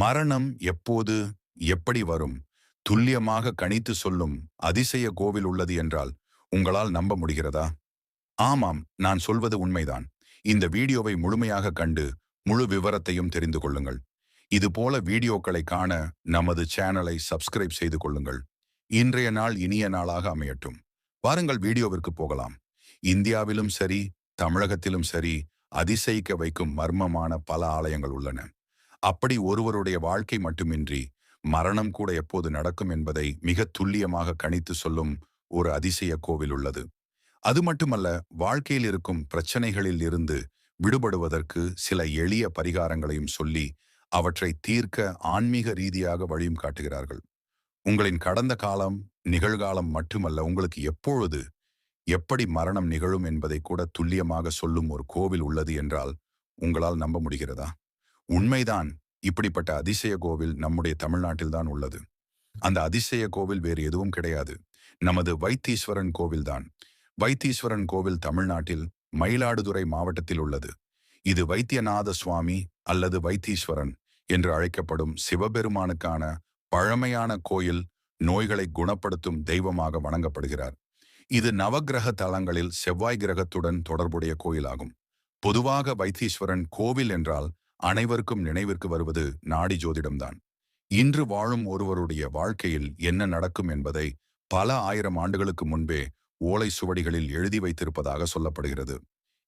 மரணம் எப்போது எப்படி வரும்? துல்லியமாக கணித்து சொல்லும் அதிசய கோவில் உள்ளது என்றால் உங்களால் நம்ப முடிகிறதா? ஆமாம் நான் சொல்வது உண்மைதான். இந்த வீடியோவை முழுமையாக கண்டு முழு விவரத்தையும் தெரிந்து கொள்ளுங்கள். இதுபோல வீடியோக்களை காண நமது சேனலை சப்ஸ்கிரைப் செய்து கொள்ளுங்கள். இன்றைய நாள் இனிய நாளாக அமையட்டும். வாருங்கள் வீடியோவிற்கு போகலாம். இந்தியாவிலும் சரி தமிழகத்திலும் சரி அதிசயிக்க வைக்கும் மர்மமான பல ஆலயங்கள் உள்ளன. அப்படி ஒருவருடைய வாழ்க்கை மட்டுமின்றி மரணம் கூட எப்போது நடக்கும் என்பதை மிக துல்லியமாக கணித்து சொல்லும் ஒரு அதிசய கோவில் உள்ளது. அது மட்டுமல்ல வாழ்க்கையில் இருக்கும் பிரச்சனைகளில் இருந்து விடுபடுவதற்கு சில எளிய பரிகாரங்களையும் சொல்லி அவற்றை தீர்க்க ஆன்மீக ரீதியாக வழியும் காட்டுகிறார்கள். உங்களின் கடந்த காலம் நிகழ்காலம் மட்டுமல்ல உங்களுக்கு எப்பொழுது எப்படி மரணம் நிகழும் என்பதை கூட துல்லியமாக சொல்லும் ஒரு கோவில் உள்ளது என்றால் உங்களால் நம்ப முடிகிறதா? உண்மைதான் இப்படிப்பட்ட அதிசய கோவில் நம்முடைய தமிழ்நாட்டில்தான் உள்ளது. அந்த அதிசய கோவில் வேறு எதுவும் கிடையாது. நமது வைத்தீஸ்வரன் கோவில்தான். வைத்தீஸ்வரன் கோவில் தமிழ்நாட்டில் மயிலாடுதுறை மாவட்டத்தில் உள்ளது. இது வைத்தியநாத சுவாமி அல்லது வைத்தீஸ்வரன் என்று அழைக்கப்படும் சிவபெருமானுக்கான பழமையான கோயில் நோய்களை குணப்படுத்தும் தெய்வமாக வணங்கப்படுகிறார். இது நவக்கிரக தலங்களில் செவ்வாய் கிரகத்துடன் தொடர்புடைய கோயிலாகும். பொதுவாக வைத்தீஸ்வரன் கோவில் என்றால் அனைவருக்கும் நினைவிற்கு வருவது நாடி ஜோதிடம்தான். இன்று வாழும் ஒருவருடைய வாழ்க்கையில் என்ன நடக்கும் என்பதை பல ஆயிரம் ஆண்டுகளுக்கு முன்பே ஓலை சுவடிகளில் எழுதி வைத்திருப்பதாக சொல்லப்படுகிறது.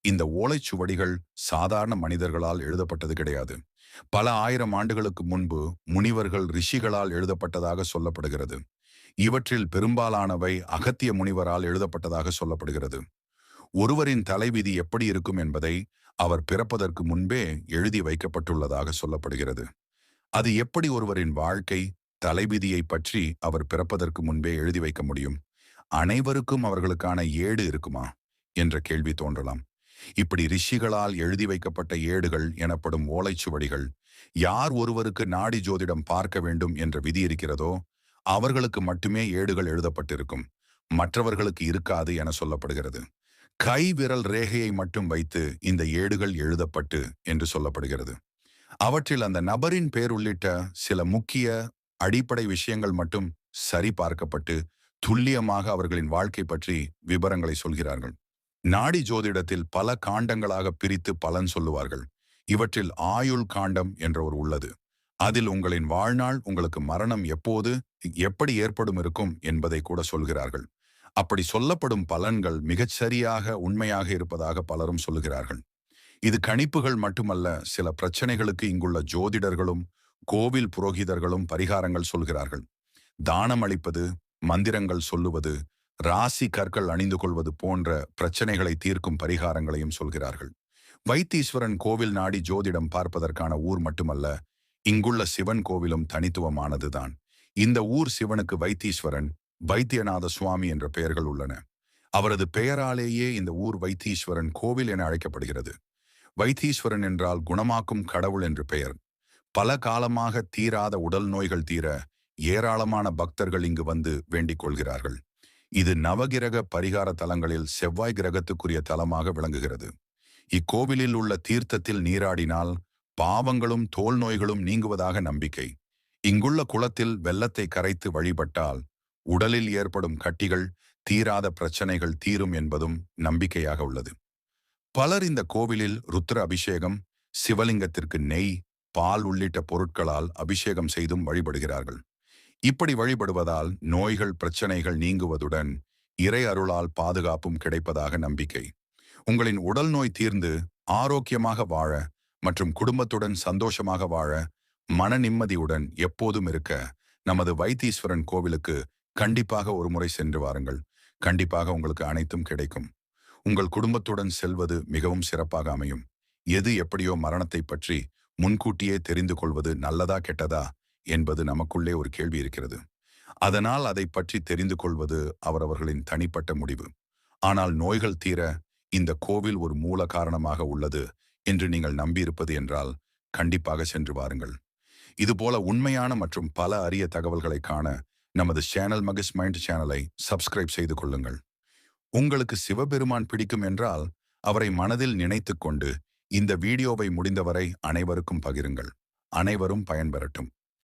இந்த ஓலைச்சுவடிகள் சாதாரண மனிதர்களால் எழுதப்பட்டது கிடையாது. பல ஆயிரம் ஆண்டுகளுக்கு முன்பு முனிவர்கள் ரிஷிகளால் எழுதப்பட்டதாக சொல்லப்படுகிறது. இவற்றில் பெரும்பாலானவை அகத்திய முனிவரால் எழுதப்பட்டதாக சொல்லப்படுகிறது. ஒருவரின் தலைவிதி எப்படி இருக்கும் என்பதை அவர் பிறப்பதற்கு முன்பே எழுதி வைக்கப்பட்டுள்ளதாக சொல்லப்படுகிறது. அது எப்படி ஒருவரின் வாழ்க்கை தலைவிதியை பற்றி அவர் பிறப்பதற்கு முன்பே எழுதி வைக்க முடியும்? அனைவருக்கும் அவர்களுக்கான ஏடு இருக்குமா? என்ற கேள்வி தோன்றலாம். இப்படி ரிஷிகளால் எழுதி வைக்கப்பட்ட ஏடுகள் எனப்படும் ஓலைச்சுவடிகள் யார் ஒருவருக்கு நாடி ஜோதிடம் பார்க்க வேண்டும் என்ற விதி இருக்கிறதோ அவர்களுக்கு மட்டுமே ஏடுகள் எழுதப்பட்டிருக்கும். மற்றவர்களுக்கு இருக்காது என சொல்லப்படுகிறது. கை விரல் ரேகையை மட்டும் வைத்து இந்த ஏடுகள் எழுதப்பட்டு என்று சொல்லப்படுகிறது. அவற்றில் அந்த நபரின் பேர் உள்ளிட்ட சில முக்கிய அடிப்படை விஷயங்கள் மட்டும் சரி பார்க்கப்பட்டு துல்லியமாக அவர்களின் வாழ்க்கை பற்றி விவரங்களை சொல்கிறார்கள். நாடி ஜோதிடத்தில் பல காண்டங்களாக பிரித்து பலன் சொல்லுவார்கள். இவற்றில் ஆயுள் காண்டம் என்ற ஒரு உள்ளது. அதில் உங்களின் வாழ்நாள் உங்களுக்கு மரணம் எப்போது எப்படி ஏற்படும் இருக்கும் என்பதை கூட சொல்கிறார்கள். அப்படி சொல்லப்படும் பலன்கள் மிகச் சரியாக உண்மையாக இருப்பதாக பலரும் சொல்லுகிறார்கள். இது கணிப்புகள் மட்டுமல்ல சில பிரச்சனைகளுக்கு இங்குள்ள ஜோதிடர்களும் கோவில் புரோகிதர்களும் பரிகாரங்கள் சொல்கிறார்கள். தானம் அளிப்பது மந்திரங்கள் சொல்லுவது ராசி கற்கள் அணிந்து கொள்வது போன்ற பிரச்சனைகளை தீர்க்கும் பரிகாரங்களையும் சொல்கிறார்கள். வைத்தீஸ்வரன் கோவில் நாடி ஜோதிடம் பார்ப்பதற்கான ஊர் மட்டுமல்ல இங்குள்ள சிவன் கோவிலும் தனித்துவமானதுதான். இந்த ஊர் சிவனுக்கு வைத்தீஸ்வரன் வைத்தியநாத சுவாமி என்ற பெயர்கள் உள்ளன. அவரது பெயராலேயே இந்த ஊர் வைத்தீஸ்வரன் கோவில் என அழைக்கப்படுகிறது. வைத்தீஸ்வரன் என்றால் குணமாக்கும் கடவுள் என்று பெயர். பல காலமாக தீராத உடல் நோய்கள் தீர ஏராளமான பக்தர்கள் இங்கு வந்து வேண்டிக் கொள்கிறார்கள். இது நவகிரக பரிகார தலங்களில் செவ்வாய் கிரகத்துக்குரிய தலமாக விளங்குகிறது. இக்கோவிலில் உள்ள தீர்த்தத்தில் நீராடினால் பாவங்களும் தோல் நோய்களும் நீங்குவதாக நம்பிக்கை. இங்குள்ள குளத்தில் வெள்ளத்தை கரைத்து வழிபட்டால் உடலில் ஏற்படும் கட்டிகள் தீராத பிரச்சனைகள் தீரும் என்பதும் நம்பிக்கையாக உள்ளது. பலர் இந்த கோவிலில் ருத்ர அபிஷேகம் சிவலிங்கத்திற்கு நெய் பால் உள்ளிட்ட பொருட்களால் அபிஷேகம் செய்தும் வழிபடுகிறார்கள். இப்படி வழிபடுவதால் நோய்கள் பிரச்சனைகள் நீங்குவதுடன் இறை அருளால் பாதுகாப்பும் கிடைப்பதாக நம்பிக்கை. உங்களின் உடல் நோய் தீர்ந்து ஆரோக்கியமாக வாழ மற்றும் குடும்பத்துடன் சந்தோஷமாக வாழ மன நிம்மதியுடன் எப்போதும் இருக்க நமது வைத்தீஸ்வரன் கோவிலுக்கு கண்டிப்பாக ஒரு முறை சென்று வாருங்கள். கண்டிப்பாக உங்களுக்கு அனைத்தும் கிடைக்கும். உங்கள் குடும்பத்துடன் செல்வது மிகவும் சிறப்பாக அமையும். எது எப்படியோ மரணத்தை பற்றி முன்கூட்டியே தெரிந்து கொள்வது நல்லதா கெட்டதா என்பது நமக்குள்ளே ஒரு கேள்வி இருக்கிறது. அதனால் அதை பற்றி தெரிந்து கொள்வது அவரவர்களின் தனிப்பட்ட முடிவு. ஆனால் நோய்கள் தீர இந்த கோவில் ஒரு மூல காரணமாக உள்ளது என்று நீங்கள் நம்பியிருப்பது என்றால் கண்டிப்பாக சென்று வாருங்கள். இதுபோல உண்மையான மற்றும் பல அரிய தகவல்களை காண நமது சேனல் மகிஷ் மைண்ட் சேனலை சப்ஸ்கிரைப் செய்து கொள்ளுங்கள். உங்களுக்கு சிவபெருமான் பிடிக்கும் என்றால் அவரை மனதில் நினைத்துக் கொண்டு இந்த வீடியோவை முடிந்தவரை அனைவருக்கும் பகிருங்கள். அனைவரும் பயன்பெறட்டும்.